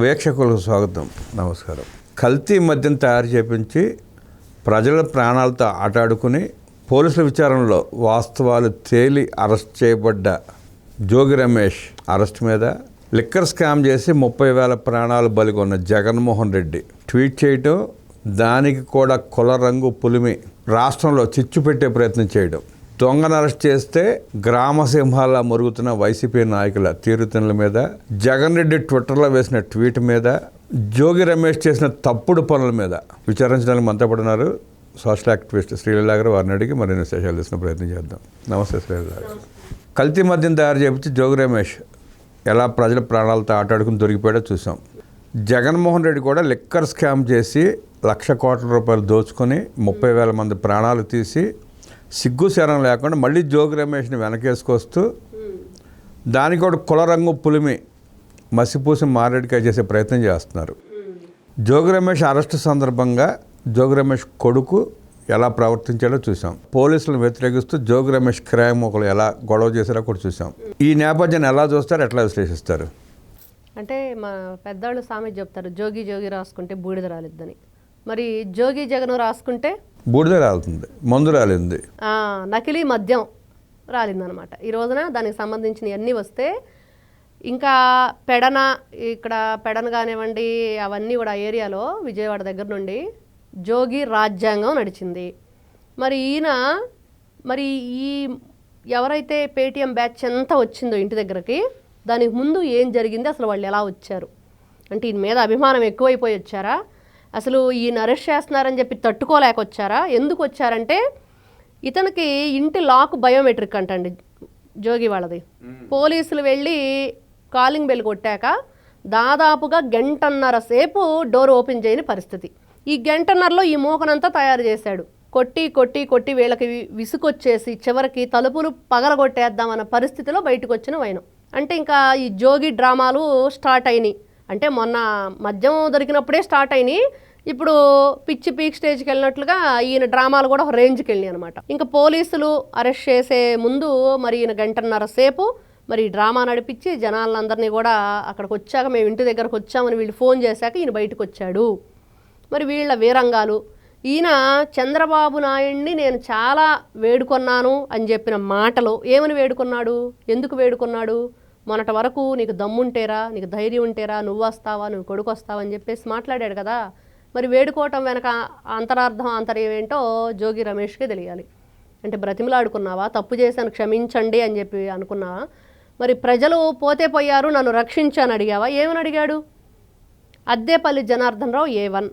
వీక్షకులకు స్వాగతం. నమస్కారం. కల్తీ మద్యం తయారు చేపించి ప్రజల ప్రాణాలతో ఆటాడుకుని పోలీసుల విచారణలో వాస్తవాలు తేలి అరెస్ట్ చేయబడ్డ జోగి రమేష్ అరెస్ట్ మీద లిక్కర్ స్కామ్ చేసి ముప్పై వేల ప్రాణాలు బలిగొన్న జగన్మోహన్ రెడ్డి ట్వీట్ చేయటం దానికి కూడా కుల రంగు పులిమి రాష్ట్రంలో చిచ్చు పెట్టే ప్రయత్నం చేయడం దొంగను అరెస్ట్ చేస్తే గ్రామ సింహాల మరుగుతున్న వైసీపీ నాయకుల తీరుతనుల మీద జగన్ రెడ్డి ట్విట్టర్లో వేసిన ట్వీట్ మీద జోగి రమేష్ చేసిన తప్పుడు పనుల మీద విచారించడానికి మనతో పడున్నారు సోషల్ యాక్టివిస్ట్ శ్రీలీల గారు వారిని అడిగి మరిన్ని విశేషాలు తీసిన ప్రయత్నం చేద్దాం. నమస్తే శ్రీలీల గారు కల్తీ మద్యం తయారు చేపించి జోగి రమేష్ ఎలా ప్రజల ప్రాణాలతో ఆటాడుకుని దొరికిపోయాడో చూసాం. జగన్మోహన్ రెడ్డి కూడా లిక్కర్ స్కామ్ చేసి లక్ష కోట్ల రూపాయలు దోచుకొని ముప్పై వేల మంది ప్రాణాలు తీసి సిగ్గు శరం లేకుండా మళ్ళీ జోగి రమేష్ని వెనకేసుకొస్తూ దానికి కూడా కుల రంగు పులిమి మసిపూసి మారేడికాయ చేసే ప్రయత్నం చేస్తున్నారు. జోగి రమేష్ అరెస్టు సందర్భంగా జోగి రమేష్ కొడుకు ఎలా ప్రవర్తించాడో చూసాం పోలీసులను వ్యతిరేకిస్తూ జోగి రమేష్ క్రయముఖలు ఎలా గొడవ చేశారో కూడా చూసాం ఈ నేపథ్యాన్ని ఎలా చూస్తారు ఎట్లా విశ్లేషిస్తారు? అంటే మా పెద్దవాళ్ళు సామెత చెప్తారు జోగి జోగి రాసుకుంటే బూడిద రాలిద్దని. మరి జోగి జగను రాసుకుంటే బూడిద రాలుతుంది మందు రాలింది. నకిలీ మద్యం రాలిందనమాట. ఈ రోజున దానికి సంబంధించిన అన్నీ వస్తే ఇంకా పెడన ఇక్కడ పెడన కానివ్వండి అవన్నీ కూడా ఆ ఏరియాలో విజయవాడ దగ్గర నుండి జోగి రాజ్యాంగం నడిచింది. మరి ఈయన మరి ఈ ఎవరైతే పేటీఎం బ్యాచ్ అంతా వచ్చిందో ఇంటి దగ్గరకి దానికి ముందు ఏం జరిగింది? అసలు వాళ్ళు ఎలా వచ్చారు? అంటే ఈయన మీద అభిమానం ఎక్కువైపోయి వచ్చారా? అసలు ఈయన అరెస్ట్ చేస్తున్నారని చెప్పి తట్టుకోలేక వచ్చారా ఎందుకు వచ్చారంటే ఇతనికి ఇంటి లాక్ బయోమెట్రిక్ అంటండి జోగి వాళ్ళది. పోలీసులు వెళ్ళి కాలింగ్ బెల్ కొట్టాక దాదాపుగా గంటన్నర సేపు డోర్ ఓపెన్ చేయని పరిస్థితి. ఈ గంటన్నరలో ఈ మూకనంతా తయారు చేశాడు. కొట్టి కొట్టి కొట్టి వీళ్ళకి విసుకొచ్చేసి చివరికి తలుపులు పగలగొట్టేద్దామన్న పరిస్థితిలో బయటకు వచ్చిన వైనం. అంటే ఇంకా ఈ జోగి డ్రామాలు స్టార్ట్ అయినాయి. అంటే మొన్న మద్యం దొరికినప్పుడే స్టార్ట్ అయినాయి. ఇప్పుడు పిచ్చి పీక్ స్టేజ్కి వెళ్ళినట్లుగా ఈయన డ్రామాలు కూడా ఒక రేంజ్కి వెళ్ళినాయి అనమాట ఇంకా పోలీసులు అరెస్ట్ చేసే ముందు మరి ఈయన గంటన్నర సేపు మరి ఈ డ్రామా నడిపించి జనాలందరినీ కూడా అక్కడికి వచ్చాక మేము ఇంటి దగ్గరకు వచ్చామని వీళ్ళు ఫోన్ చేశాక ఈయన బయటకు వచ్చాడు. మరి వీళ్ళ వీరంగాలు ఈయన చంద్రబాబు నాయుడిని నేను చాలా వేడుకొన్నాను అని చెప్పిన మాటలు ఏమని వేడుకున్నాడు? ఎందుకు వేడుకున్నాడు? మొన్నటి వరకు నీకు దమ్ముంటేరా నీకు ధైర్యం ఉంటేరా నువ్వు వస్తావా నువ్వు కొడుకు వస్తావా అని చెప్పేసి మాట్లాడాడు కదా. మరి వేడుకోవటం వెనక అంతరార్థం అంతర్యం ఏంటో జోగి రమేష్కి తెలియాలి. అంటే బ్రతిమలాడుకున్నావా తప్పు చేశాను క్షమించండి అని చెప్పి అనుకున్నావా? మరి ప్రజలు పోతే పోయారు నన్ను రక్షించని అడిగావా? ఏమని అడిగాడు? Addepalli Janardhan Rao A one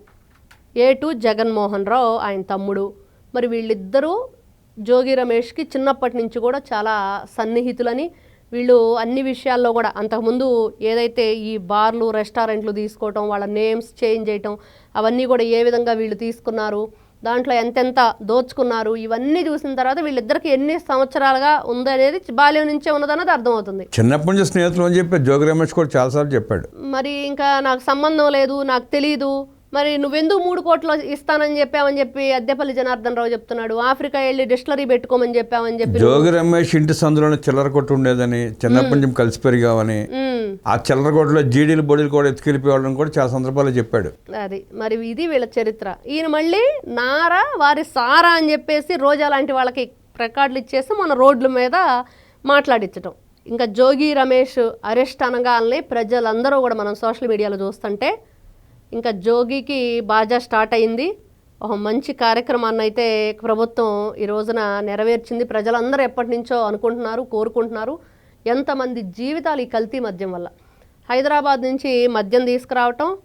A two Jaganmohan Rao ఆయన తమ్ముడు. మరి వీళ్ళిద్దరూ జోగి రమేష్కి చిన్నప్పటి నుంచి కూడా చాలా సన్నిహితులని వీళ్ళు అన్ని విషయాల్లో కూడా అంతకుముందు ఏదైతే ఈ బార్లు రెస్టారెంట్లు తీసుకోవటం వాళ్ళ నేమ్స్ చేంజ్ చేయటం అవన్నీ కూడా ఏ విధంగా వీళ్ళు తీసుకున్నారు దాంట్లో ఎంతెంత దోచుకున్నారు ఇవన్నీ చూసిన తర్వాత వీళ్ళిద్దరికి ఎన్ని సంవత్సరాలుగా ఉందనేది బాల్యం నుంచే ఉన్నదన్నది అర్థమవుతుంది. చిన్నప్పటి నుంచి స్నేహితులు అని చెప్పి జోగి రమేష్ కూడా చాలాసార్లు చెప్పాడు. మరి ఇంకా నాకు సంబంధం లేదు నాకు తెలీదు మరి నువ్వెందుకు మూడు కోట్లు ఇస్తానని చెప్పావని చెప్పి అద్దెపల్లి జనార్దన్ రావు చెప్తున్నాడు. ఆఫ్రికా వెళ్ళి డిస్టిలరీ పెట్టుకోమని చెప్పావని చెప్పి జోగి రమేష్ ఇంటి సందులోనే చిల్లర కొట్టు ఉండేదని చిన్నప్పటి నుంచి కలిసి పెరిగామని ఉమ్, ఆ చిల్లర కొట్టులో జీడీలు బొడీలు కూడా ఎత్తుకెళ్ళిపోవాలని కూడా చాలా సందర్భాల్లో చెప్పాడు. అది మరి ఇది వీళ్ళ చరిత్ర. ఈయన మళ్ళీ నారా వారి సారా అని చెప్పేసి రోజా లాంటి వాళ్ళకి రికార్డులు ఇచ్చేసి మన రోడ్ల మీద మాట్లాడించటం ఇంకా జోగి రమేష్ అరెస్ట్ అనగానే ప్రజలందరూ కూడా మనం సోషల్ మీడియాలో చూస్తుంటే ఇంకా జోగికి బాజా స్టార్ట్ అయింది ఒక మంచి కార్యక్రమాన్ని అయితే ప్రభుత్వం ఈ రోజున నెరవేర్చింది. ప్రజలందరూ ఎప్పటి నుంచో అనుకుంటున్నారు కోరుకుంటున్నారు. ఎంతమంది జీవితాలు ఈ కల్తీ మద్యం వల్ల. హైదరాబాద్ నుంచి మద్యం తీసుకురావటం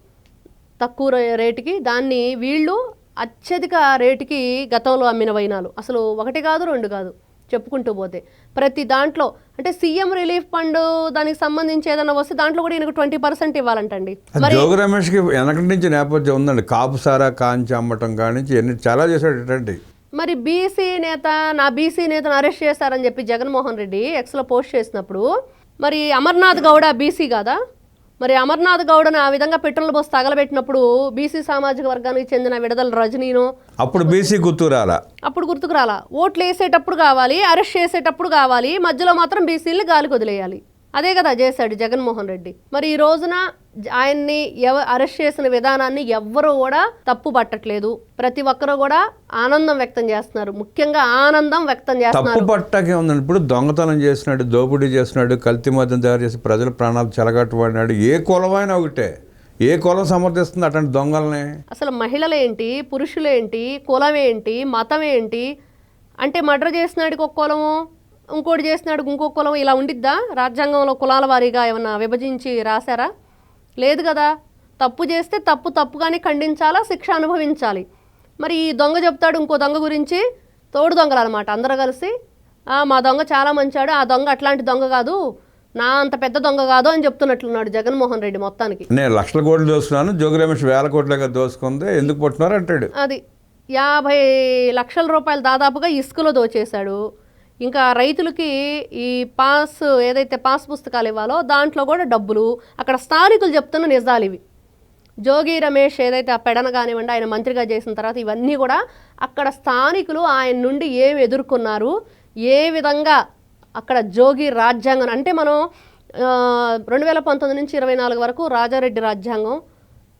తక్కువ రే- రేటుకి దాన్ని వీళ్ళు అత్యధిక రేటుకి గతంలో అమ్మిన వైనాలు. అసలు ఒకటి కాదు రెండు కాదు. చెప్పుకుంటూ పోతే. ప్రతి దాంట్లో అంటే సీఎం రిలీఫ్ ఫండ్ దానికి సంబంధించి ఏదైనా వస్తే దాంట్లో కూడా ఈయనకు ట్వంటీ పర్సెంట్ ఇవ్వాలంటండి. జోగి రమేష్కి వెనకటి నుంచి నేపథ్యం ఉందండి. కాపు సారా కాంచి అమ్మటం కానించి ఎన్ని చాలా చేశాడు మరి బీసీ నేత నా బీసీ నేతను అరెస్ట్ చేశారని చెప్పి జగన్మోహన్ రెడ్డి ఎక్స్లో పోస్ట్ చేసినప్పుడు మరి అమర్నాథ్ గౌడ బీసీ కాదా? మరి అమర్నాథ్ గౌడను ఆ విధంగా పెట్రోల్ బస్ తగలబెట్టినప్పుడు బీసీ సామాజిక వర్గానికి చెందిన విడదల రజనీను అప్పుడు బీసీ గుర్తు రాలా అప్పుడు గుర్తుకు రాలా. ఓట్లు వేసేటప్పుడు కావాలి అరెస్ట్ చేసేటప్పుడు కావాలి మధ్యలో మాత్రం బీసీలు గాలికి వదిలేయాలి. అదే కదా చేశాడు జగన్మోహన్ రెడ్డి. మరి ఈ రోజున ఆయన్ని ఎవ అరెస్ట్ చేసిన విధానాన్ని ఎవ్వరూ కూడా తప్పు పట్టట్లేదు. ప్రతి ఒక్కరూ కూడా ఆనందం వ్యక్తం చేస్తున్నారు. ముఖ్యంగా ఆనందం వ్యక్తం తప్పు చేస్తున్నారు పట్టాకే ఉందండి. ఇప్పుడు దొంగతనం చేసినాడు దోపిడీ చేసినాడు కల్తీ మద్యం తయారు చేసి ప్రజల ప్రాణాలు చెలగట్టుబడినాడు ఏ కులమైనా ఒకటే. ఏ కులం సమర్థిస్తుంది అటువంటి దొంగల్ని? అసలు మహిళలేంటి పురుషులేంటి కులం ఏంటి మతం ఏంటి అంటే మర్డర్ చేసినాడికి ఒక కులము? ఇంకోటి చేసినాడికి ఇంకో కులం ఇలా ఉండిద్దా? రాజ్యాంగంలో కులాల వారీగా ఏమన్నా విభజించి రాశారా? లేదు కదా. తప్పు చేస్తే తప్పు తప్పుగానే ఖండించాలా శిక్ష అనుభవించాలి. మరి ఈ దొంగ చెప్తాడు ఇంకో దొంగ గురించి? తోడు దొంగలు అనమాట అందరూ కలిసి. "ఆ, మా దొంగ చాలా మంచాడు ఆ దొంగ అట్లాంటి దొంగ కాదు. నా అంత పెద్ద దొంగ కాదు అని చెప్తున్నట్లున్నాడు జగన్మోహన్ రెడ్డి మొత్తానికి. నేను లక్షల కోట్లు దోసుకున్నాను జోగి రమేష్ వేల కోట్లుగా దోసుకుంది ఎందుకు పుట్టినారు అంటాడు? అది యాభై లక్షల రూపాయలు దాదాపుగా ఇసుకలో దోచేశాడు. ఇంకా రైతులకి ఈ పాస్ ఏదైతే పాస్ పుస్తకాలు ఇవ్వాలో దాంట్లో కూడా డబ్బులు అక్కడ స్థానికులు చెప్తున్న నిజాలు ఇవి. జోగి రమేష్ ఏదైతే ఆ పెడన కానివ్వండి ఆయన మంత్రిగా చేసిన తర్వాత ఇవన్నీ కూడా అక్కడ స్థానికులు ఆయన నుండి ఏమి ఎదుర్కొన్నారు ఏ విధంగా అక్కడ జోగి రాజ్యాంగం అంటే మనం రెండు వేల పంతొమ్మిది నుంచి ఇరవై నాలుగు వరకు రాజారెడ్డి రాజ్యాంగం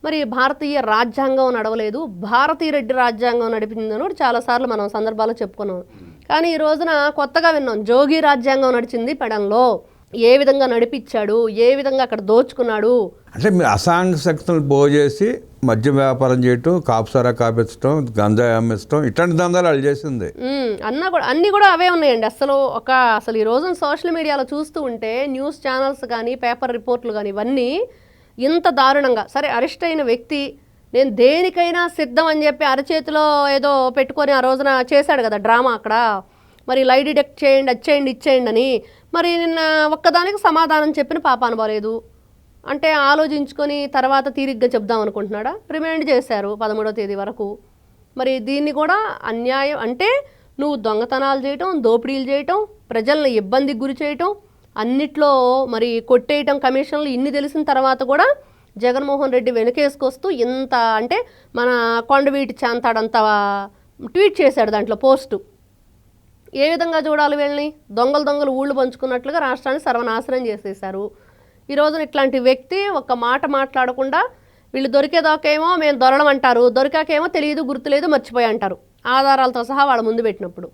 మరి భారతీయ రాజ్యాంగం నడవలేదు. భారతీయ రెడ్డి రాజ్యాంగం నడిపిందని కూడా చాలాసార్లు మనం సందర్భాల్లో చెప్పుకున్నాం. కానీ ఈ రోజున కొత్తగా విన్నాం. జోగి రాజ్యాంగం నడిచింది పెడంలో. ఏ విధంగా నడిపించాడు ఏ విధంగా అక్కడ దోచుకున్నాడు? అంటే మీ అసాంఘ శక్తులు పోజేసి మద్యం వ్యాపారం చేయటం కాపుసారా కాపించడం గంజాయి అమ్మించడం ఇట్లాంటి దందాలు వాళ్ళు చేసింది. అన్న కూడా అన్నీ కూడా అవే ఉన్నాయండి. అసలు ఒక అసలు ఈ రోజున సోషల్ మీడియాలో చూస్తూ ఉంటే న్యూస్ ఛానల్స్ కానీ పేపర్ రిపోర్ట్లు కానీ ఇవన్నీ ఇంత దారుణంగా. సరే అరెస్ట్ అయిన వ్యక్తి నేను దేనికైనా సిద్ధం అని చెప్పి అరచేతిలో ఏదో పెట్టుకొని ఆ రోజున చేశాడు కదా డ్రామా అక్కడ. మరి లై డిటెక్ట్ చేయండి అది చేయండి ఇచ్చేయండి అని. మరి నిన్న ఒక్కదానికి సమాధానం చెప్పిన పాప అనుకోలేదు అంటే ఆలోచించుకొని తర్వాత తీరిగ్గా చెప్దాం అనుకుంటున్నాడా? రిమైండ్ చేశారు పదమూడవ తేదీ వరకు. మరి దీన్ని కూడా అన్యాయం అంటే నువ్వు దొంగతనాలు చేయటం దోపిడీలు చేయటం ప్రజల్ని ఇబ్బందికి గురి చేయటం అన్నిట్లో మరి కొట్టేయటం కమిషన్లు ఇన్ని తెలిసిన తర్వాత కూడా జగన్మోహన్ రెడ్డి వెనుకేసుకొస్తూ ఇంత అంటే మన కొండవీటి చాంతాడంత ట్వీట్ చేశాడు దాంట్లో పోస్టు. ఏ విధంగా చూడాలి వీళ్ళని? దొంగలు దొంగలు ఊళ్ళు పంచుకున్నట్లుగా రాష్ట్రాన్ని సర్వనాశనం చేసేశారు. ఈరోజు ఇట్లాంటి వ్యక్తి ఒక మాట మాట్లాడకుండా వీళ్ళు దొరికేదాకేమో మేము దొరడం అంటారు దొరికాకేమో తెలియదు గుర్తులేదు మర్చిపోయి అంటారు. ఆధారాలతో సహా వాళ్ళ ముందు పెట్టినప్పుడు.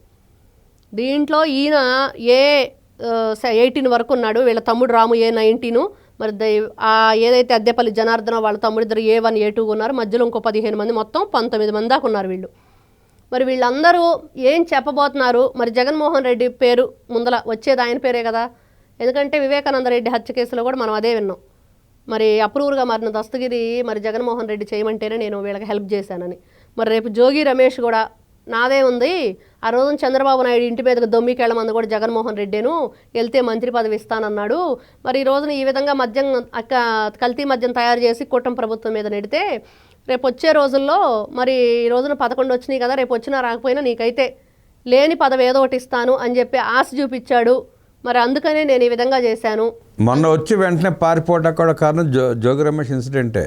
దీంట్లో ఈయన ఏ ఎయిటీన్ వరకు ఉన్నాడు వీళ్ళ తమ్ముడు రాము ఏ నైన్టీను మరి దై- ఆ ఏదైతే అద్దెపల్లి జనార్దన వాళ్ళ తమ్ముడిద్దరు ఏ వన్ ఏ టూ ఉన్నారు మధ్యలో ఇంకో పదిహేను మంది మొత్తం పంతొమ్మిది మంది దాకా ఉన్నారు వీళ్ళు. మరి వీళ్ళందరూ ఏం చెప్పబోతున్నారు? మరి జగన్మోహన్ రెడ్డి పేరు ముందల వచ్చేది ఆయన పేరే కదా. ఎందుకంటే వివేకానంద రెడ్డి హత్య కేసులో కూడా మనం అదే విన్నాం. మరి అప్రూవర్గా మారిన దస్తగిరి మరి జగన్మోహన్ రెడ్డి చేయమంటేనే నేను వీళ్ళకి హెల్ప్ చేశానని. మరి రేపు జోగి రమేష్ కూడా నాదే ఉంది. ఆ రోజున చంద్రబాబు నాయుడు ఇంటి మీదకు దొమ్మికెళ్ళమంది కూడా జగన్మోహన్ రెడ్డిను వెళ్తే మంత్రి పదవి ఇస్తానన్నాడు. మరి ఈ రోజున ఈ విధంగా మద్యం అక్క కల్తీ మద్యం తయారు చేసి కూటమి ప్రభుత్వం మీద నెడితే రేపు వచ్చే రోజుల్లో మరి ఈ రోజున పదకొండు వచ్చినాయి కదా రేపు వచ్చినా రాకపోయినా నీకైతే లేని పదవి ఏదో ఒకటి ఇస్తాను అని చెప్పి ఆశ చూపించాడు మరి అందుకనే నేను ఈ విధంగా చేశాను. మొన్న వచ్చి వెంటనే పారిపోవటం కూడా కారణం జో జోగి రమేష్ ఇన్సిడెంటే.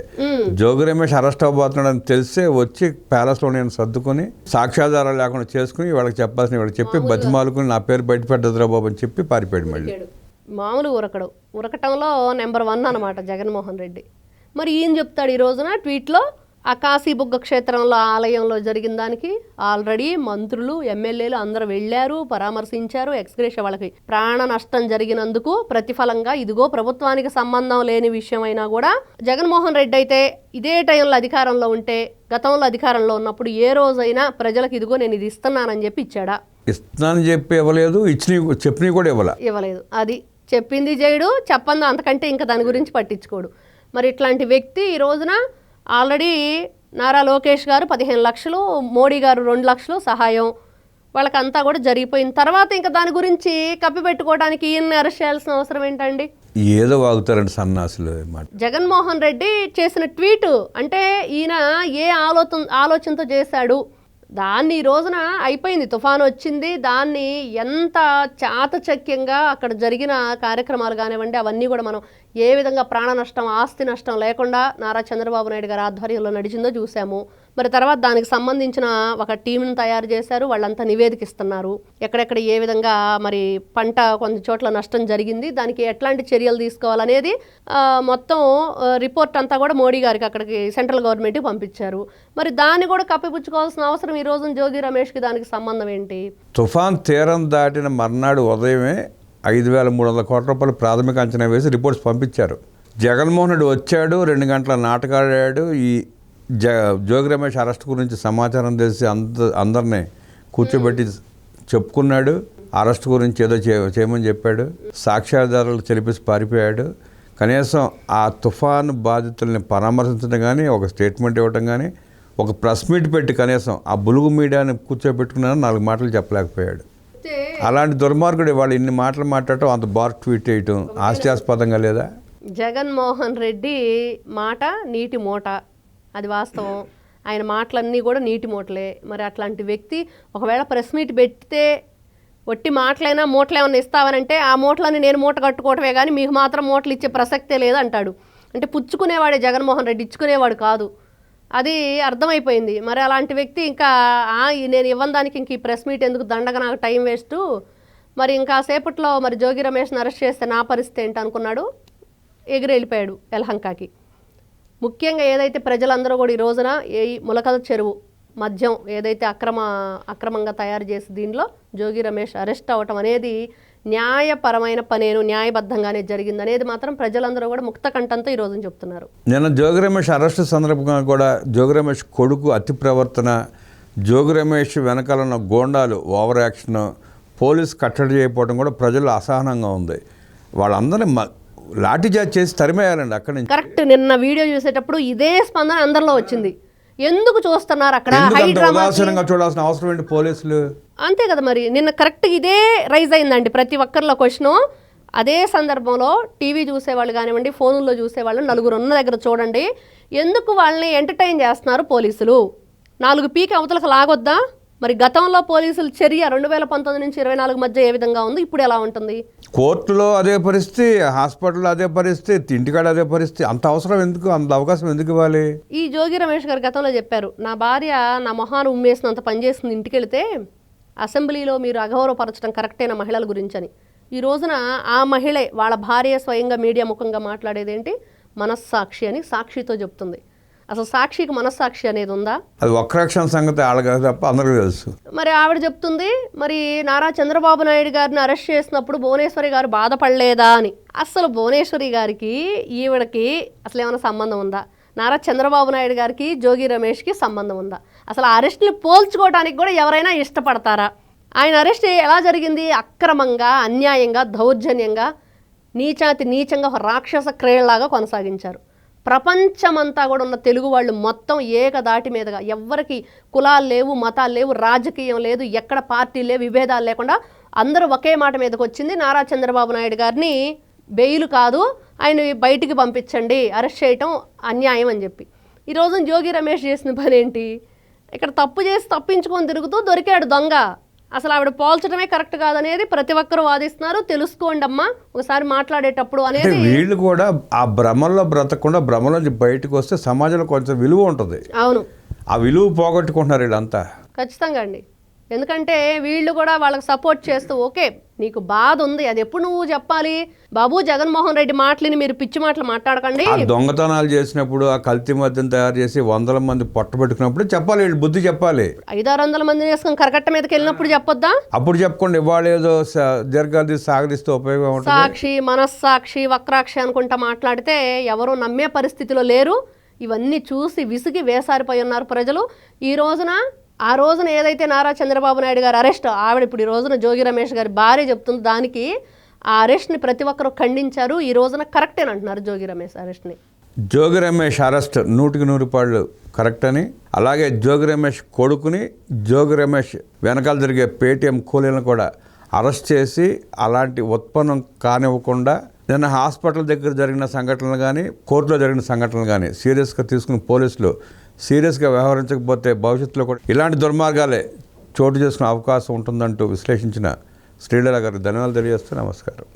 జోగి రమేష్ అరెస్ట్ అవ్వబోతున్నాడని తెలిసే వచ్చి ప్యాలెస్లో నేను సర్దుకొని సాక్ష్యాధారాలు లేకుండా చేసుకుని వాళ్ళకి చెప్పాల్సిన వాళ్ళకి చెప్పి బతిమాలుకుని నా పేరు బయట పెట్టదురా బాబు అని చెప్పి పారిపోయాడు మళ్ళీ. మామూలు ఉరకడు ఉరకటంలో నెంబర్ వన్ అనమాట జగన్మోహన్ రెడ్డి. మరి ఈయన చెప్తాడు ఈ రోజున ట్వీట్లో ఆ కాశీబుగ్గ క్షేత్రంలో ఆలయంలో జరిగిన దానికి ఆల్రెడీ మంత్రులు ఎమ్మెల్యేలు అందరూ వెళ్ళారు పరామర్శించారు. ఎక్స్గ్రేష వాళ్ళకి ప్రాణ నష్టం జరిగినందుకు ప్రతిఫలంగా ఇదిగో ప్రభుత్వానికి సంబంధం లేని విషయమైనా కూడా జగన్మోహన్ రెడ్డి అయితే ఇదే టైంలో అధికారంలో ఉంటే గతంలో అధికారంలో ఉన్నప్పుడు ఏ రోజైనా ప్రజలకు ఇదిగో నేను ఇది ఇస్తున్నానని చెప్పి ఇచ్చాడా? ఇస్తానని చెప్పి ఇవ్వలేదు. ఇచ్చిన చెప్పినవి కూడా ఇవ్వలే. ఇవ్వలేదు. అది చెప్పింది చేయడు చెప్పంది అంతకంటే ఇంకా దాని గురించి పట్టించుకోడు. మరి ఇట్లాంటి వ్యక్తి ఈ రోజున ఆల్రెడీ నారా లోకేష్ గారు పదిహేను లక్షలు మోడీ గారు రెండు లక్షలు సహాయం. వాళ్ళకంతా కూడా జరిగిపోయిన తర్వాత ఇంకా దాని గురించి కప్పిపెట్టుకోవడానికి ఈయన్ని అరెస్ట్ చేయాల్సిన అవసరం ఏంటండి? ఏదో వాగుతారండి సన్నాసులు జగన్మోహన్ రెడ్డి చేసిన ట్వీట్ అంటే ఈయన ఏ ఆలోచన ఆలోచనతో చేశాడు? దాన్ని ఈ రోజున అయిపోయింది. తుఫాను వచ్చింది. దాన్ని ఎంత చాతచక్యంగా అక్కడ జరిగిన కార్యక్రమాలు కానివ్వండి అవన్నీ కూడా మనం ఏ విధంగా ప్రాణ నష్టం ఆస్తి నష్టం లేకుండా నారా చంద్రబాబు నాయుడు గారి ఆధ్వర్యంలో నడిచిందో చూసాము. మరి తర్వాత దానికి సంబంధించిన ఒక టీంను తయారు చేశారు వాళ్ళంతా నివేదిక ఇస్తున్నారు ఎక్కడెక్కడ ఏ విధంగా మరి పంట కొన్ని చోట్ల నష్టం జరిగింది దానికి ఎట్లాంటి చర్యలు తీసుకోవాలనేది మొత్తం రిపోర్ట్ అంతా కూడా మోడీ గారికి అక్కడికి సెంట్రల్ గవర్నమెంట్కి పంపించారు. మరి దాన్ని కూడా కప్పిపుచ్చుకోవాల్సిన అవసరం ఈ రోజు జోగి రమేష్కి దానికి సంబంధం ఏంటి? తుఫాన్ తీరం దాటిన మర్నాడు ఉదయమే ఐదు వేల మూడు వందల కోట్ల రూపాయలు ప్రాథమిక అంచనా వేసి రిపోర్ట్స్ పంపించారు. జగన్మోహన్ రెడ్డి వచ్చాడు రెండు గంటల నాటకాడాడు ఈ జ జోగి రమేష్ అరెస్ట్ గురించి సమాచారం తెలిసి అంద అందరినీ కూర్చోబెట్టి చెప్పుకున్నాడు అరెస్ట్ గురించి ఏదో చే చేయమని చెప్పాడు సాక్ష్యాధారాలు చెలిపేసి పారిపోయాడు. కనీసం ఆ తుఫాను బాధితుల్ని పరామర్శించడం కానీ ఒక స్టేట్మెంట్ ఇవ్వటం కానీ ఒక ప్రెస్ మీట్ పెట్టి కనీసం ఆ బులుగు మీడియాని కూర్చోబెట్టుకున్నాను నాలుగు మాటలు చెప్పలేకపోయాడు. అలాంటి దుర్మార్గుడు వాళ్ళు ఇన్ని మాటలు మాట్లాడటం అంత బార్ ట్వీట్ చేయటం హాస్యాస్పదంగా లేదా? జగన్మోహన్ రెడ్డి మాట నీటి మూట. అది వాస్తవం. ఆయన మాటలన్నీ కూడా నీటి మూటలే. మరి అట్లాంటి వ్యక్తి ఒకవేళ ప్రెస్ మీట్ పెడితే ఒట్టి మాటలైనా మూటలు ఏమైనా ఇస్తావనంటే ఆ మూటలని నేను మూట కట్టుకోవటమే కానీ మీకు మాత్రం మూటలు ఇచ్చే ప్రసక్తే లేదు అంటాడు అంటే పుచ్చుకునేవాడే జగన్మోహన్ రెడ్డి ఇచ్చుకునేవాడు కాదు. అది అర్థమైపోయింది. మరి అలాంటి వ్యక్తి ఇంకా ఈ నేను ఇవ్వని దానికి ఇంక ఈ ప్రెస్ మీట్ ఎందుకు దండగ నాకు టైం వేస్ట్? మరి ఇంకా సేపట్లో మరి జోగి రమేష్ని అరెస్ట్ చేస్తే నా పరిస్థితి ఏంటి అనుకున్నాడు ఎగిరి వెళ్ళిపోయాడు ఎలహంకాకి. ముఖ్యంగా ఏదైతే ప్రజలందరూ కూడా ఈ రోజున ఏ ఈ ములకల చెరువు మద్యం ఏదైతే అక్రమ అక్రమంగా తయారు చేసి దీనిలో జోగి రమేష్ అరెస్ట్ అవ్వటం అనేది న్యాయపరమైన పనేను న్యాయబద్ధంగానే జరిగింది అనేది మాత్రం ప్రజలందరూ కూడా ముక్త కంఠంతో ఈ రోజున చెప్తున్నారు. నిన్న జోగి రమేష్ అరెస్ట్ సందర్భంగా కూడా జోగి రమేష్ కొడుకు అతి ప్రవర్తన జోగి రమేష్ వెనకాల ఉన్న గోండాలు ఓవర్ యాక్షన్ పోలీస్ కట్టడి చేయకపోవడం కూడా ప్రజలు అసహనంగా ఉంది. వాళ్ళందరినీ మ లాఠీచార్జ్ చేసి తరిమేయాలండి అక్కడి నుంచి. కరెక్ట్. నిన్న వీడియో చూసేటప్పుడు ఇదే స్పందన అందరిలో వచ్చింది. ఎందుకు చూస్తున్నారు అక్కడ ఉదాసీనంగా చూడాల్సిన అవసరం ఏంటి పోలీసులు? అంతే కదా మరి. నిన్న కరెక్ట్ ఇదే రైజ్ అయిందండి ప్రతి ఒక్కరిలో క్వశ్చన్. అదే సందర్భంలో టీవీ చూసేవాళ్ళు కానివ్వండి ఫోనుల్లో చూసేవాళ్ళు నలుగురు ఉన్న దగ్గర చూడండి. ఎందుకు వాళ్ళని ఎంటర్టైన్ చేస్తున్నారు పోలీసులు? నాలుగు పీకి అవతలకు లాగొద్దా? మరి గతంలో పోలీసుల చర్య రెండు వేల పంతొమ్మిది నుంచి ఇరవై నాలుగు మధ్య ఏ విధంగా ఉంది? ఇప్పుడు ఎలా ఉంటుంది? కోర్టులో అదే పరిస్థితి హాస్పిటల్లో అదే పరిస్థితి ఇంటికాడ అదే పరిస్థితి. అంత అవసరం ఎందుకు? అంత అవకాశం ఎందుకు ఇవ్వాలి? ఈ జోగి రమేష్ గారు గతంలో చెప్పారు నా భార్య నా మొహాన్ని ఉమ్మేసినంత పనిచేస్తుంది ఇంటికి వెళితే అసెంబ్లీలో మీరు అగౌరవపరచడం కరెక్టేనా మహిళల గురించి అని ఈ రోజున ఆ మహిళే వాళ్ళ భార్య స్వయంగా మీడియా ముఖంగా మాట్లాడేది ఏంటి మనస్సాక్షి అని సాక్షితో చెప్తుంది. అసలు సాక్షికి మనస్సాక్షి అనేది ఉందా? అది వక్రాక్షణ సంగతి వాళ్ళకి తప్ప అందరికీ తెలుసు. మరి ఆవిడ చెప్తుంది మరి నారా చంద్రబాబు నాయుడు గారిని అరెస్ట్ చేసినప్పుడు భువనేశ్వరి గారు బాధపడలేదా? అని. అసలు భువనేశ్వరి గారికి ఈవిడకి అసలు ఏమైనా సంబంధం ఉందా? నారా చంద్రబాబు నాయుడు గారికి జోగి రమేష్కి సంబంధం ఉందా? అసలు అరెస్ట్ని పోల్చుకోవడానికి కూడా ఎవరైనా ఇష్టపడతారా? ఆయన అరెస్ట్ ఎలా జరిగింది? అక్రమంగా అన్యాయంగా దౌర్జన్యంగా నీచాతి నీచంగా రాక్షస క్రియలాగా కొనసాగించారు. ప్రపంచమంతా కూడా ఉన్న తెలుగు వాళ్ళు మొత్తం ఏకదాటి మీదగా ఎవ్వరికి కులాలు లేవు మతాలు లేవు రాజకీయం లేదు ఎక్కడ పార్టీ లేవు విభేదాలు లేకుండా అందరూ ఒకే మాట మీదకి వచ్చింది నారా చంద్రబాబు నాయుడు గారిని బెయిల్ కాదు ఆయన బయటికి పంపించండి అరెస్ట్ చేయటం అన్యాయం అని చెప్పి. ఈరోజు జోగి రమేష్ చేసిన పని ఏంటి ఇక్కడ తప్పు చేసి తప్పించుకొని తిరుగుతూ దొరికాడు దొంగ. అసలు ఆవిడ పోల్చడమే కరెక్ట్ కాదనేది ప్రతి ఒక్కరు వాదిస్తున్నారు. తెలుసుకోండి అమ్మా ఒకసారి మాట్లాడేటప్పుడు అనేది వీళ్ళు కూడా ఆ భ్రమల్లో బ్రతకకుండా భ్రమలోంచి బయటకు వస్తే సమాజంలో కొంచెం విలువ ఉంటుంది. అవును. ఆ విలువ పోగొట్టుకుంటున్నారు వీళ్ళంతా. ఖచ్చితంగా అండి. ఎందుకంటే వీళ్ళు కూడా వాళ్ళకి సపోర్ట్ చేస్తూ ఓకే నీకు బాధ ఉంది అది ఎప్పుడు నువ్వు చెప్పాలి? బాబు జగన్మోహన్ రెడ్డి మాటలని మీరు పిచ్చి మాటలు మాట్లాడకండి. దొంగతనాలు చేసినప్పుడు ఆ కల్తీ మద్యం తయారు చేసి వందల మంది పొట్టబెట్టుకున్నప్పుడు చెప్పాలి వీళ్ళు బుద్ధి చెప్పాలి. ఐదారు వందల మందిని వేసుకొని కరకట్ట మీదకి వెళ్ళినప్పుడు చెప్పొద్దా? అప్పుడు చెప్పకుండా ఇవాళ ఏదో స- దీర్ఘాలు తీసి సాగదీస్తే ఉపయోగం సాక్షి మనస్సాక్షి వక్రాక్షి అనుకుంటా మాట్లాడితే ఎవరు నమ్మే పరిస్థితిలో లేరు. ఇవన్నీ చూసి విసిగి వేసారిపోయి ఉన్నారు ప్రజలు. ఈ రోజున ఆ రోజున ఏదైతే నారా చంద్రబాబు నాయుడు గారు అరెస్ట్ ఆవిడ ఇప్పుడు ఈ రోజున జోగి రమేష్ గారి భార్య చెప్తుంది దానికి ఆ అరెస్ట్ని ప్రతి ఒక్కరు ఖండించారు. ఈ రోజున కరెక్టేనంటున్నారు జోగి రమేష్ అరెస్ట్ని? జోగి రమేష్ అరెస్ట్ నూటికి నూరు పాళ్ళు కరెక్ట్ అని అలాగే జోగి రమేష్ కొడుకుని జోగి రమేష్ వెనకాల జరిగే పేటీఎం కూలీలను కూడా అరెస్ట్ చేసి అలాంటి ఉత్పన్నం కానివ్వకుండా నిన్న హాస్పిటల్ దగ్గర జరిగిన సంఘటనలు కానీ కోర్టులో జరిగిన సంఘటనలు కానీ సీరియస్గా తీసుకుని పోలీసులు సీరియస్గా వ్యవహరించకపోతే భవిష్యత్తులో కూడా ఇలాంటి దుర్మార్గాలే చోటు చేసుకునే అవకాశం ఉంటుందంటూ విశ్లేషించిన శ్రీలీల గారికి ధన్యవాదాలు తెలియజేస్తూ నమస్కారం.